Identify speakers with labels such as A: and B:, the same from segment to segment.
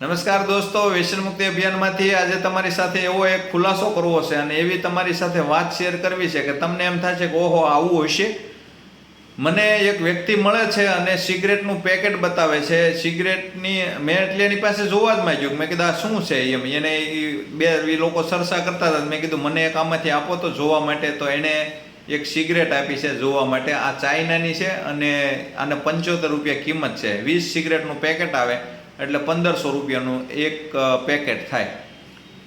A: નમસ્કાર દોસ્તો, વ્યસન મુક્તિ અભિયાનમાંથી આજે તમારી સાથે એવો એક ખુલાસો કરવો છે અને એવી તમારી સાથે વાત શેર કરવી છે કે તમને એમ થાય છે કે ઓહો, આવું હશે મને એક વ્યક્તિ મળે છે અને સિગરેટનું પેકેટ બતાવે છે. સિગરેટની, મેં એટલે એની પાસે જોવા જ માંગ્યું મેં કીધું, આ શું છે? એમ. એને બે એ લોકો સરસા કરતા હતા. મેં કીધું, મને એક આમાંથી આપો તો જોવા માટે. તો એણે એક સિગરેટ આપી છે જોવા માટે. આ ચાઇનાની છે અને આને પંચોતેર રૂપિયા કિંમત છે. વીસ સિગરેટનું પેકેટ આવે. એટલે પંદરસો રૂપિયાનું એક પેકેટ થાય.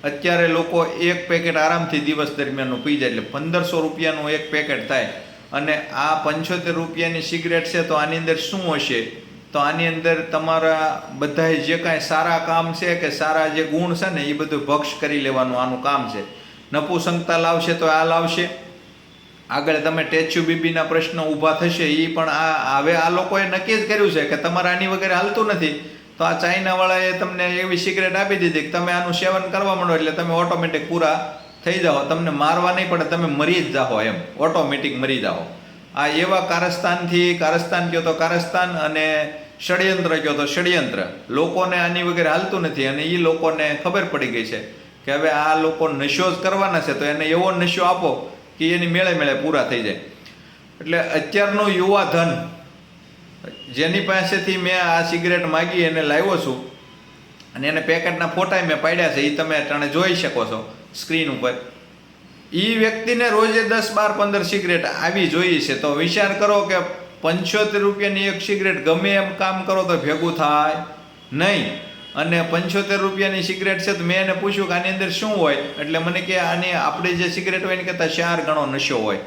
A: અત્યારે લોકો એક પેકેટ આરામથી દિવસ દરમિયાનનું પી જાય એટલે પંદરસો રૂપિયાનું એક પેકેટ થાય. અને આ પંચોતેર રૂપિયાની સિગરેટ છે તો આની અંદર શું હશે? તો આની અંદર તમારા બધાય જે કાંઈ સારા કામ છે કે સારા જે ગુણ છે ને એ બધું ભક્ષ કરી લેવાનું આનું કામ છે. નપુસંગતા લાવશે તો આ લાવશે. આગળ તમે ટેચ્યુ બીબીના પ્રશ્નો ઊભા થશે એ પણ આ, હવે આ લોકોએ નક્કી જ કર્યું છે કે તમારે આની વગેરે હાલતું નથી. તો આ ચાઇનાવાળાએ તમને એવી સિગરેટ આપી દીધી કે તમે આનું સેવન કરવા માંડો એટલે તમે ઓટોમેટિક પૂરા થઈ જાઓ. તમને મારવા નહીં પડે, તમે મરી જ જાઓ એમ. ઓટોમેટિક મરી જાઓ. આ એવા કારસ્તાનથી, કારસ્તાન કહો તો કારસ્તાન અને ષડયંત્ર કહો તો ષડયંત્ર. લોકોને આની વગેરે હાલતું નથી અને એ લોકોને ખબર પડી ગઈ છે કે હવે આ લોકો નશો જ કરવાના છે, તો એને એવો નશો આપો કે એની મેળે મેળે પૂરા થઈ જાય. એટલે અત્યારનું યુવા ધન જેની પાસેથી મેં આ સિગરેટ માગી એને લાવ્યો છું. અને એને પેકેટના ફોટા મેં પાડ્યા છે એ તમે અટાણે જોઈ શકો છો સ્ક્રીન ઉપર. એ વ્યક્તિને રોજે દસ બાર પંદર સિગરેટ આવી જોઈએ છે. તો વિચાર કરો કે પંચોતેર રૂપિયાની એક સિગરેટ ગમે એમ કામ કરો તો ભેગું થાય નહીં. અને પંચોતેર રૂપિયાની સિગરેટ છે તો મેં એને પૂછ્યું કે આની અંદર શું હોય? એટલે મને કે આની આપણી જે સિગરેટ હોય એની કરતાં ચાર ગણો નશો હોય.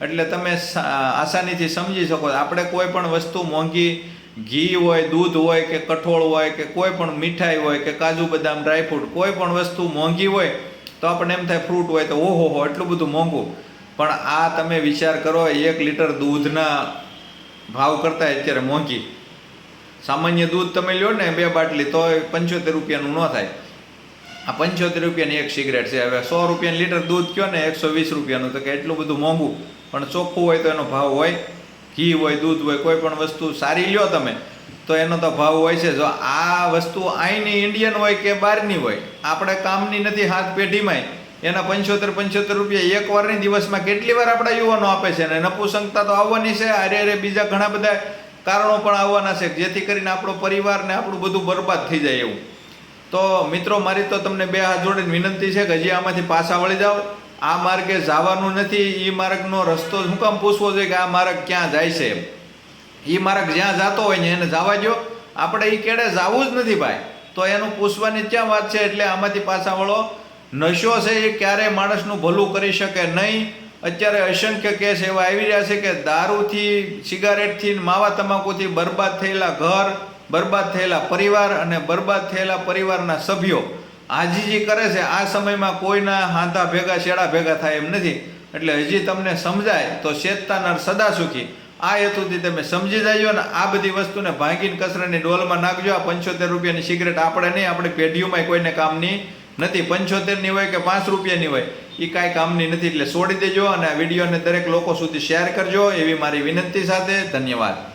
A: એટલે તમે આસાનીથી સમજી શકો આપણે કોઈ પણ વસ્તુ મોંઘી, ઘી હોય, દૂધ હોય કે કઠોળ હોય કે કોઈ પણ મીઠાઈ હોય કે કાજુ બદામ ડ્રાયફ્રૂટ કોઈ પણ વસ્તુ મોંઘી હોય તો આપણને એમ થાય ફ્રૂટ હોય તો ઓહો હો, એટલું બધું મોંઘું. પણ આ તમે વિચાર કરો, એક લીટર દૂધના ભાવ કરતાં અત્યારે મોંઘી. સામાન્ય દૂધ તમે લ્યો ને બે બાટલી તો પંચોતેર રૂપિયાનું ન થાય. આ પંચોતેર રૂપિયાની એક સિગરેટ છે. હવે સો રૂપિયાની લીટર દૂધ કયો ને એકસો વીસ રૂપિયાનું? તો કે એટલું બધું મોંઘું. પણ ચોખ્ખું હોય તો એનો ભાવ હોય. ઘી હોય, દૂધ હોય, કોઈ પણ વસ્તુ સારી લ્યો તમે, તો એનો તો ભાવ હોય છે. જો આ વસ્તુ અહીંની ઇન્ડિયન હોય કે બહારની હોય, આપણે કામની નથી હાથ પેઢીમાંય. એના પંચોતેર પંચોતેર રૂપિયા એક વારની દિવસમાં કેટલી વાર આપણા યુવાનો આપે છે? અને નપુસંગતા તો આવવાની છે. અરે અરે, બીજા ઘણા બધા કારણો પણ આવવાના છે, જેથી કરીને આપણો પરિવાર ને આપણું બધું બરબાદ થઈ જાય એવું. તો મિત્રો, મારી તો તમને બે હાથ જોડીને વિનંતી છે કે હજી આમાંથી પાછા વળી જાઓ. આ માર્ગે જવાનું નથી એ માર્ગનો રસ્તો શું કામ પૂછવો જોઈએ કે આ માર્ગ ક્યાં જાય છે એમ. એ માર્ગ જ્યાં જતો હોય ને એને જવા દો આપણે એ કેડે જવું જ નથી ભાઈ. તો એનું પૂછવાની ક્યાં વાત છે? એટલે આમાંથી પાછા વળો. નશો છે એ ક્યારેય માણસનું ભલું કરી શકે નહીં. અત્યારે અસંખ્ય કેસ એવા આવી રહ્યા છે કે દારૂથી, સિગારેટથી માવા તમાકુથી બરબાદ થયેલા ઘર બરબાદ થયેલા પરિવાર અને બરબાદ થયેલા પરિવારના સભ્યો આજીજી કરે છે. આ સમયમાં કોઈના હાંધા ભેગા, શેડા ભેગા થાય એમ નથી. એટલે હજી તમને સમજાય તો ચેતતાનર સદા સુખી આ હેતુથી તમે સમજી જજો ને આ બધી વસ્તુને ભાંગીને કસરાની ડોલમાં નાખજો. આ પંચોતેર રૂપિયાની સિગરેટ આપણે નહીં, આપણે પેઢીઓમાં કોઈને કામની નથી. પંચોતેરની હોય કે પાંચ રૂપિયાની હોય એ કાંઈ કામની નથી. એટલે છોડી દેજો અને આ વિડીયોને દરેક લોકો સુધી શેર કરજો. એવી મારી વિનંતી સાથે ધન્યવાદ.